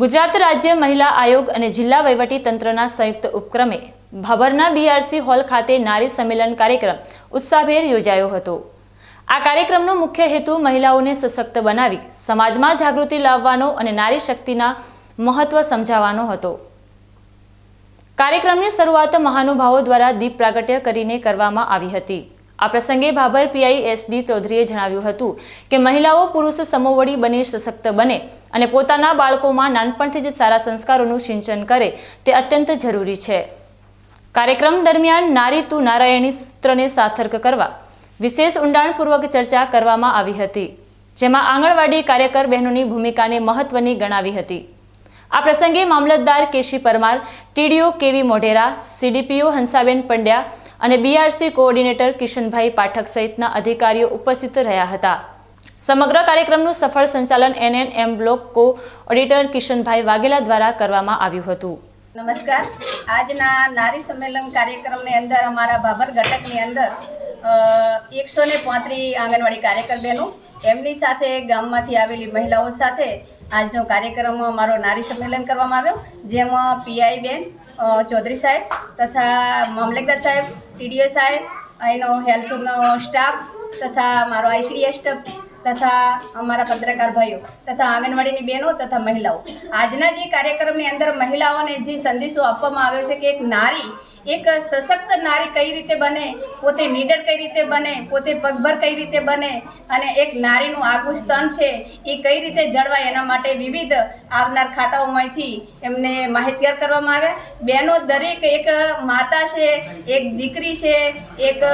ગુજરાત રાજ્ય મહિલા આયોગ અને જિલ્લા વહીવટી તંત્રના સંયુક્ત ઉપક્રમે ભાભરના બીઆરસી હોલ ખાતે નારી સંમેલન કાર્યક્રમ ઉત્સાહભેર યોજાયો હતો. આ કાર્યક્રમનો મુખ્ય હેતુ મહિલાઓને સશક્ત બનાવી, સમાજમાં જાગૃતિ લાવવાનો અને નારી શક્તિના મહત્વ સમજાવવાનો હતો. કાર્યક્રમની શરૂઆત મહાનુભાવો દ્વારા દીપ પ્રાગટ્ય કરીને કરવામાં આવી હતી. આ પ્રસંગે ભાભર પીઆઈ એસડી ચૌધરીએ જણાવ્યું હતું કે મહિલાઓ, પુરુષ સમોવડી બની સશક્ત બને અને પોતાના બાળકોમાં નાનપણથી જ સારા સંસ્કારોનું સિંચન કરે તે અત્યંત જરૂરી છે. કાર્યક્રમ દરમિયાન નારી તું નારાયણી સૂત્રને સાર્થક કરવા વિશેષ ઊંડાણપૂર્વક ચર્ચા કરવામાં આવી હતી, જેમાં આંગણવાડી કાર્યકર બહેનોની ભૂમિકાને મહત્વની ગણાવી હતી. આ પ્રસંગે મામલતદાર કેશી પરમાર, ટીડીઓ કેવી મોઢેરા, સીડીપીઓ હંસાબેન પંડ્યા અને બીઆરસી કોઓર્ડિનેટર કિશનભાઈ પાઠક સહિતના અધિકારીઓ ઉપસ્થિત રહ્યા હતા. સમગ્ર કાર્યક્રમનું સફળ સંચાલન NNM block coordinator Kishanbhai Vaghela દ્વારા કરવામાં આવ્યું હતું. નમસ્કાર. આજના નારી સંમેલન કાર્યક્રમની અંદર, અમારા બાબર ઘટકની અંદર એકસો ને પાંત્રીસ આંગણવાડી કાર્યકર બહેનો એમની સાથે, ગામમાંથી આવેલી મહિલાઓ સાથે આજનો કાર્યક્રમ અમારો નારી સંમેલન કરવામાં આવ્યો, જેમાં પીઆઈ બેન ચૌધરી સાહેબ તથા મામલતદાર સાહેબ, ટીડીઓ સાહેબ એનો હેલ્થનો સ્ટાફ તથા મારો આઈસીડીએસ સ્ટાફ તથા અમારા પત્રકાર ભાઈઓ તથા આંગણવાડીની બહેનો તથા મહિલાઓ. આજના જે કાર્યક્રમની અંદર મહિલાઓને જે સંદેશો આપવામાં આવ્યો છે કે એક નારી એક સશક્ત નારી કઈ રીતે બને, પોતે નીડર કઈ રીતે બને, પોતે પગભર કઈ રીતે બને અને એક નારીનું આગવું સ્તન છે, એ કઈ રીતે જળવાય એના માટે વિવિધ આવનાર ખાતાઓમાંથી એમને માહિતગાર કરવામાં આવ્યા. બહેનો દરેક એક માતા છે, એક દીકરી છે, એક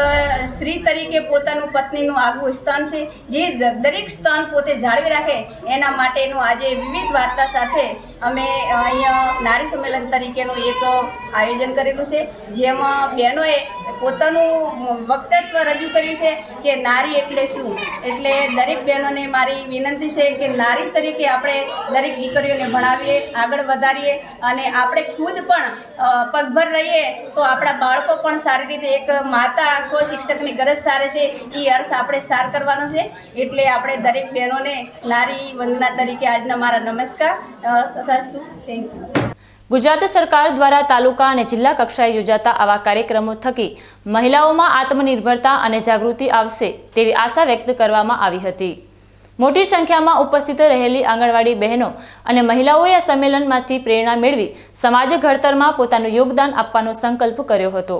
સ્ત્રી તરીકે પોતાનું પત્નીનું આગવું સ્તન છે. જે દરેક સ્તન પોતે જાળવી રાખે એના માટેનું આજે વિવિધ વાર્તા સાથે અમે અહીંયા નારી સંમેલન તરીકેનું એક આયોજન કરેલું છે, જેમાં બહેનોએ પોતાનું વક્તત્વ રજૂ કર્યું છે કે નારી એટલે શું? એટલે દરેક બહેનોને મારી વિનંતી છે કે નારી તરીકે આપણે દરેક દીકરીઓને ભણાવીએ, આગળ વધારીએ અને આપણે ખુદ પણ પગભર રહીએ તો આપણા બાળકો પણ સારી રીતે એક માતા સ્વ શિક્ષકની ગરજ સારે છે એ અર્થ આપણે સાર કરવાનો છે. એટલે આપણે દરેક બહેનોને નારી વંદના તરીકે આજના મારા નમસ્કાર ગુજરાત સરકાર દ્વારા તાલુકા અને જિલ્લા કક્ષાએ યોજાતા આવા કાર્યક્રમો થકી મહિલાઓમાં આત્મનિર્ભરતા અને જાગૃતિ આવશે તેવી આશા વ્યક્ત કરવામાં આવી હતી. મોટી સંખ્યામાં ઉપસ્થિત રહેલી આંગણવાડી બહેનો અને મહિલાઓએ આ સંમેલનમાંથી પ્રેરણા મેળવી સમાજ ઘડતરમાં પોતાનું યોગદાન આપવાનો સંકલ્પ કર્યો હતો.